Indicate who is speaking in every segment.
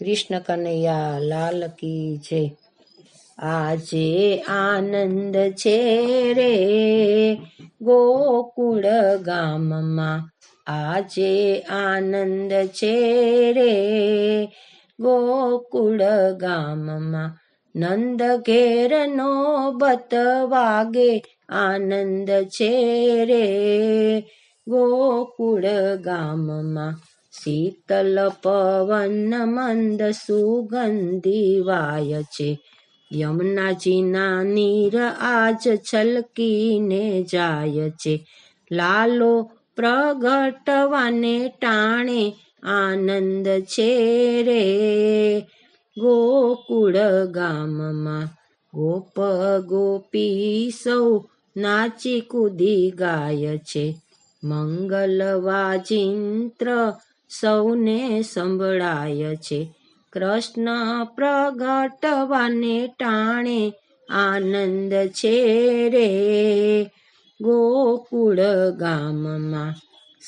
Speaker 1: કૃષ્ણ કનૈયા લાલ કી જય. આજે આનંદ છે રે ગોકુળ ગામમાં. આજે આનંદ છે રે ગોકુળ ગામમાં. નંદ ઘેરનો બત વાગે આનંદ છે રે ગોકુળ ગામમાં. શીતલ પવન મંદ સુગંધી વાય છે યમુનાજીના નીર આજ છલકીને જાય છે લાલો પ્રગટવાને ટાણે આનંદ છે રે ગોકુળ ગામમાં ગોપ ગોપી સૌ નાચી કૂદી ગાય છે મંગલ વાજિંત્ર સૌને સંભળાય છે. કૃષ્ણ પ્રગટવાને ટાણે આનંદ છે રે. ગોકુળ ગામમાં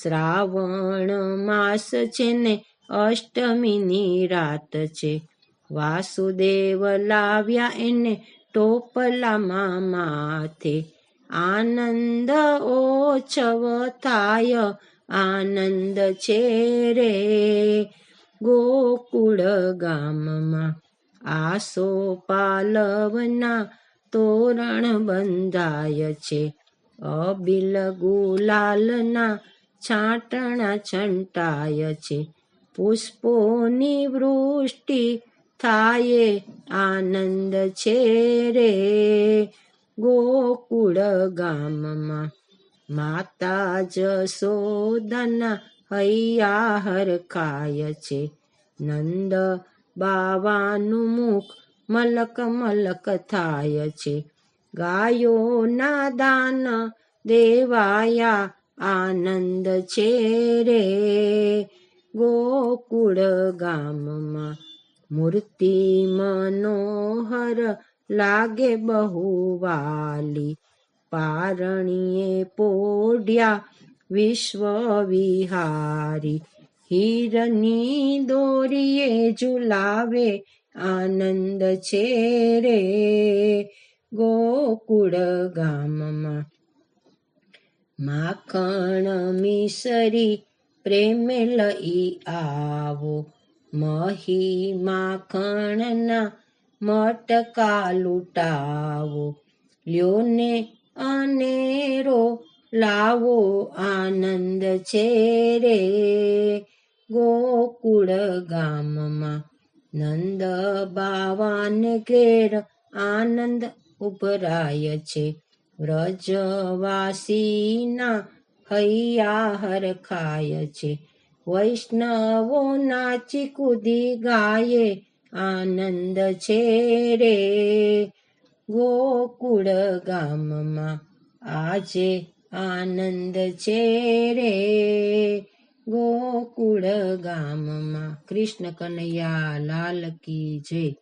Speaker 1: શ્રાવણ માસ છે ને અષ્ટમીની રાત છે. વાસુદેવ લાવ્યા એને ટોપલામાં માથે. આનંદ ઓછવ થાય આનંદ છે રે. ગોકુળ ગામમાં આસો પાલવના તોરણ બંધાય છે. અબિલ ગુલાલના છાંટણા છંટાય છે. પુષ્પોની વૃષ્ટિ થાય આનંદ છે રે. ગોકુળ ગામમાં માતા જસોદના હૈયા હરખાય છે. નંદ બાવાનું મુખ મલક મલક થાય છે. ગાયોના દાન દેવાયા આનંદ છે રે. ગોકુળ ગામમાં મૂર્તિ મનોહર લાગે બહુ વાલી પારણીએ પોઢ્યા વિશ્વ વિહારી હીરની દોરીએ ઝુલાવે, આનંદ છે રે ગોકુળ ગામમાં. માખણ મિસરી પ્રેમે લઈ આવો, મહી માખણના મટકા લૂટાવો. લ્યોને અનેરો લાવો આનંદ છે રે. ગોકુળ ગામમાં નંદ બાવાન ઘેર આનંદ ઉભરાય છે. વ્રજવાસીના હૈયા હરખાય છે. વૈષ્ણવો નાચી કૂદી ગાયે. આનંદ છે રે. ગોકુળ ગામમાં આજે આનંદ છે રે. ગોકુળ ગામમાં કૃષ્ણ કનૈયા લાલ કી જય.